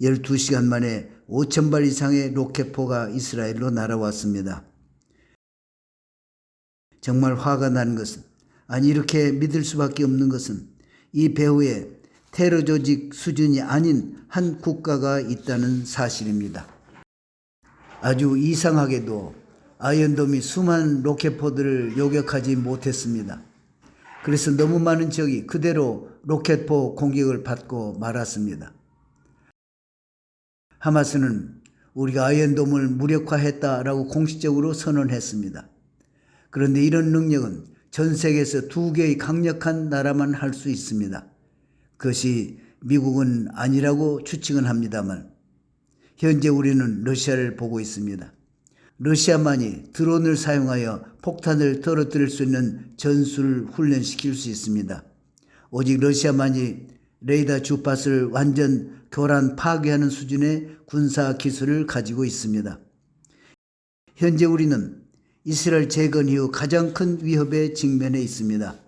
12시간 만에 5천 발 이상의 로켓포가 이스라엘로 날아왔습니다. 정말 화가 나는 것은 아니 이렇게 믿을 수밖에 없는 것은 이 배후에 테러 조직 수준이 아닌 한 국가가 있다는 사실입니다. 아주 이상하게도 아이언돔이 수많은 로켓포들을 요격하지 못했습니다. 그래서 너무 많은 적이 그대로 로켓포 공격을 받고 말았습니다. 하마스는 우리가 아이언돔을 무력화했다라고 공식적으로 선언했습니다. 그런데 이런 능력은 전 세계에서 두 개의 강력한 나라만 할 수 있습니다. 그것이 미국은 아니라고 추측은 합니다만 현재 우리는 러시아를 보고 있습니다. 러시아만이 드론을 사용하여 폭탄을 떨어뜨릴 수 있는 전술을 훈련시킬 수 있습니다. 오직 러시아만이 레이더 주파수를 완전 교란 파괴하는 수준의 군사 기술을 가지고 있습니다. 현재 우리는 이스라엘 재건 이후 가장 큰 위협에 직면해 있습니다.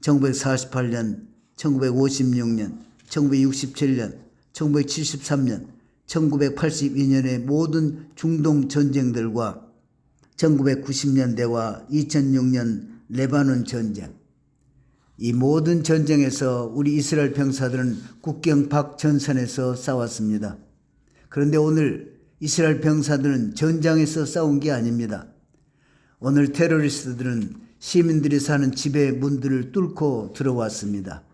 1948년, 1956년, 1967년, 1973년, 1982년의 모든 중동 전쟁들과 1990년대와 2006년 레바논 전쟁, 이 모든 전쟁에서 우리 이스라엘 병사들은 국경 밖 전선에서 싸웠습니다. 그런데 오늘 이스라엘 병사들은 전장에서 싸운 게 아닙니다. 오늘 테러리스트들은 시민들이 사는 집의 문들을 뚫고 들어왔습니다.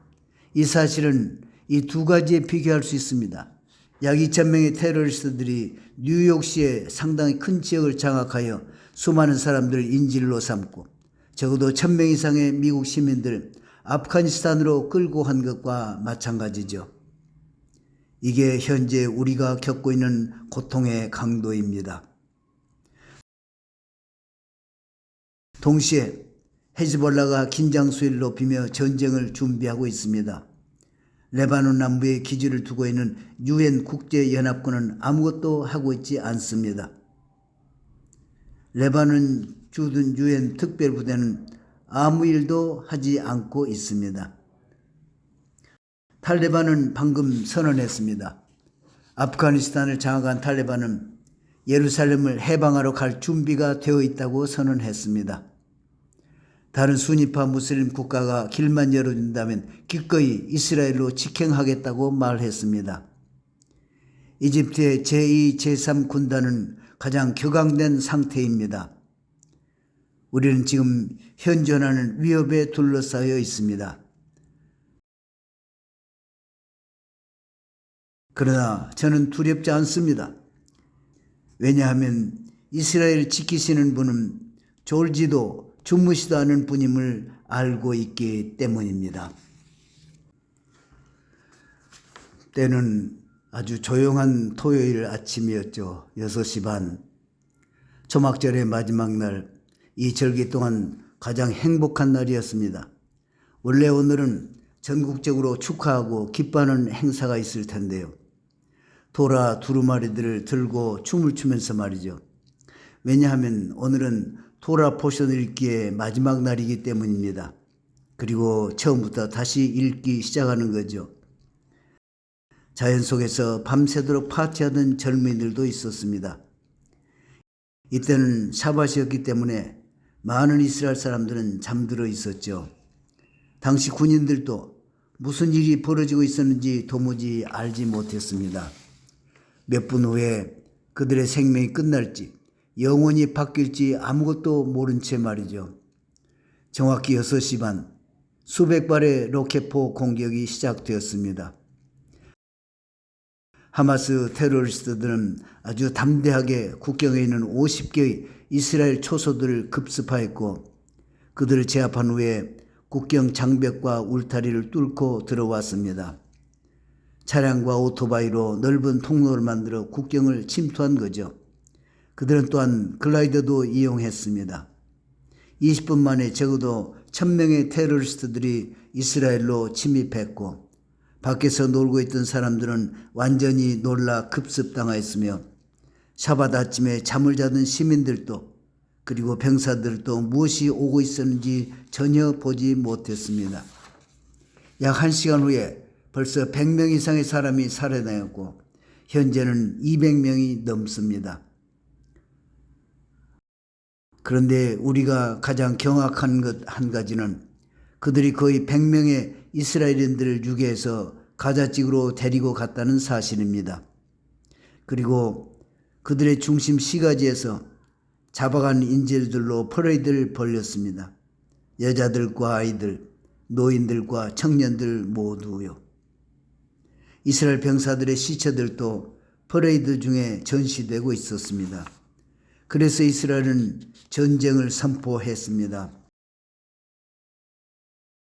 이 사실은 이 두 가지에 비교할 수 있습니다. 약 2천명의 테러리스트들이 뉴욕시의 상당히 큰 지역을 장악하여 수많은 사람들을 인질로 삼고 적어도 1000명 이상의 미국 시민들을 아프가니스탄으로 끌고 한 것과 마찬가지죠. 이게 현재 우리가 겪고 있는 고통의 강도입니다. 동시에 헤즈볼라가 긴장 수위를 높이며 전쟁을 준비하고 있습니다. 레바논 남부에 기지를 두고 있는 유엔 국제연합군은 아무것도 하고 있지 않습니다. 레바논 주둔 유엔 특별부대는 아무 일도 하지 않고 있습니다. 탈레반은 방금 선언했습니다. 아프가니스탄을 장악한 탈레반은 예루살렘을 해방하러 갈 준비가 되어 있다고 선언했습니다. 다른 수니파 무슬림 국가가 길만 열어준다면 기꺼이 이스라엘로 직행하겠다고 말했습니다. 이집트의 제2, 제3 군단은 가장 격앙된 상태입니다. 우리는 지금 현존하는 위협에 둘러싸여 있습니다. 그러나 저는 두렵지 않습니다. 왜냐하면 이스라엘을 지키시는 분은 졸지도 주무시도 않은 분임을 알고 있기 때문입니다. 때는 아주 조용한 토요일 아침이었죠. 6시 반. 초막절의 마지막 날, 이 절기 동안 가장 행복한 날이었습니다. 원래 오늘은 전국적으로 축하하고 기뻐하는 행사가 있을 텐데요. 도라 두루마리들을 들고 춤을 추면서 말이죠. 왜냐하면 오늘은 도라 포션 읽기의 마지막 날이기 때문입니다. 그리고 처음부터 다시 읽기 시작하는 거죠. 자연 속에서 밤새도록 파티하던 젊은이들도 있었습니다. 이때는 샤바시였기 때문에 많은 이스라엘 사람들은 잠들어 있었죠. 당시 군인들도 무슨 일이 벌어지고 있었는지 도무지 알지 못했습니다. 몇 분 후에 그들의 생명이 끝날지 영원히 바뀔지 아무것도 모른 채 말이죠. 정확히 6시 반 수백 발의 로켓포 공격이 시작되었습니다. 하마스 테러리스트들은 아주 담대하게 국경에 있는 50개의 이스라엘 초소들을 급습하였고 그들을 제압한 후에 국경 장벽과 울타리를 뚫고 들어왔습니다. 차량과 오토바이로 넓은 통로를 만들어 국경을 침투한 거죠. 그들은 또한 글라이더도 이용했습니다. 20분 만에 적어도 1000명의 테러리스트들이 이스라엘로 침입했고 밖에서 놀고 있던 사람들은 완전히 놀라 급습당하였으며 샤바다 아침에 잠을 자던 시민들도 그리고 병사들도 무엇이 오고 있었는지 전혀 보지 못했습니다. 약한 시간 후에 벌써 100명 이상의 사람이 살해되었고 현재는 200명이 넘습니다. 그런데 우리가 가장 경악한 것 한 가지는 그들이 거의 100명의 이스라엘인들을 유괴해서 가자집으로 데리고 갔다는 사실입니다. 그리고 그들의 중심 시가지에서 잡아간 인질들로 퍼레이드를 벌렸습니다. 여자들과 아이들, 노인들과 청년들 모두요. 이스라엘 병사들의 시체들도 퍼레이드 중에 전시되고 있었습니다. 그래서 이스라엘은 전쟁을 선포했습니다.